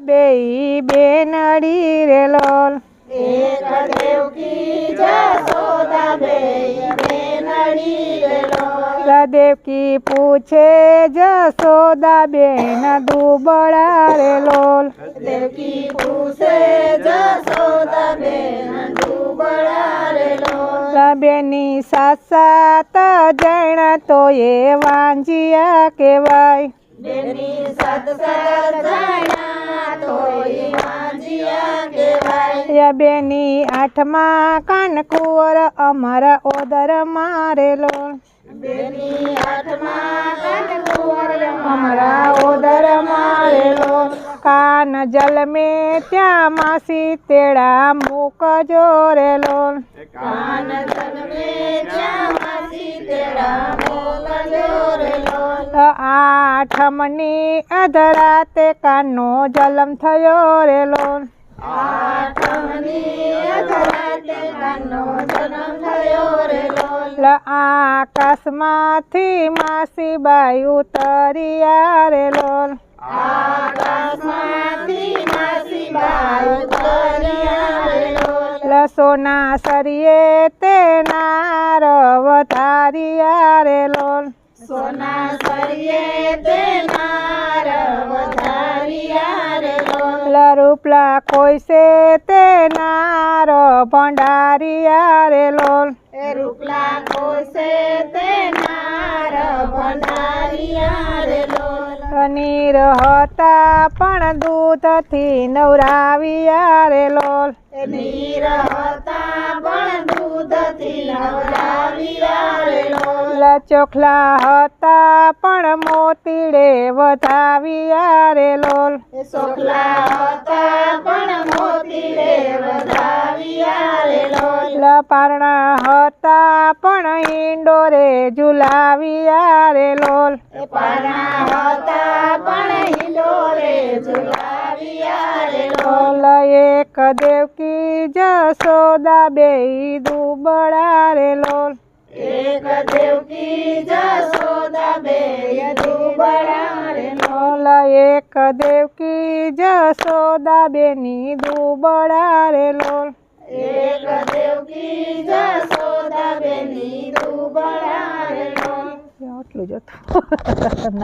બેઈ બેનડી રે લોલ એક દેવકી જસોદા બેય બેનડી રે લોલ દેવકી પૂછે જસોદા બેન દુબળા રે લોલ દેવકી પૂછે જસોદા બેન દુબળા રે લોલ બેની સાત જણ તો એ વાંજિયા કહેવાય. બેની સત સત બેની આઠમાં કાનકુંવર અમારા ઓદર મારેલો. બેની આઠમાં કનકુંવર અમારા ઓદર મારેલો. કાન જલમે ત્યાં માસી તેડા મૂક જોરેલો. કાન માસી તેડા રે આઠમની અધરાતે કાનનો જલમ થયો રેલો. આકાશમાંથી માસી બાઈ ઉતરિયા રેલો માસી બાઈ ઉતર્યા રે લોલ. લસોના સરિયે તે રવ તારી આરે લોલ. સોના સરિયે લોલ રૂપલા છે તે નારો ભંડારિયા રે લોલ. એ રૂપલા કોસે તે નારો ભંડારિયા રે લોલ. નીર હતા પણ દૂધથી નવરાવિયા રે લોલ. નીર હતા પણ દૂધથી નવરાવિયા લોલ ચોખલા હતા પણ મોતીડે વધાવી આરે લોલ. ચોખલા હતા પણ મોતીડે વધાવી આરે લોલ. પારણા હતા પણ ઈંડોરે ઝુલાવી આરે લોલ. પારણા હતા પણ ઈંડોરે ઝુલાવી આરે લોલ. લોલ એક દેવકી જસોદા બે દુબળા રે લોલ. એક દેવકી જસોદા બેય દુબળા રે એક દેવ કી દુબળા રે લોલ. એક દેવકી જસોદા બેની દુબળા રે લોલ આટલું જ હતું.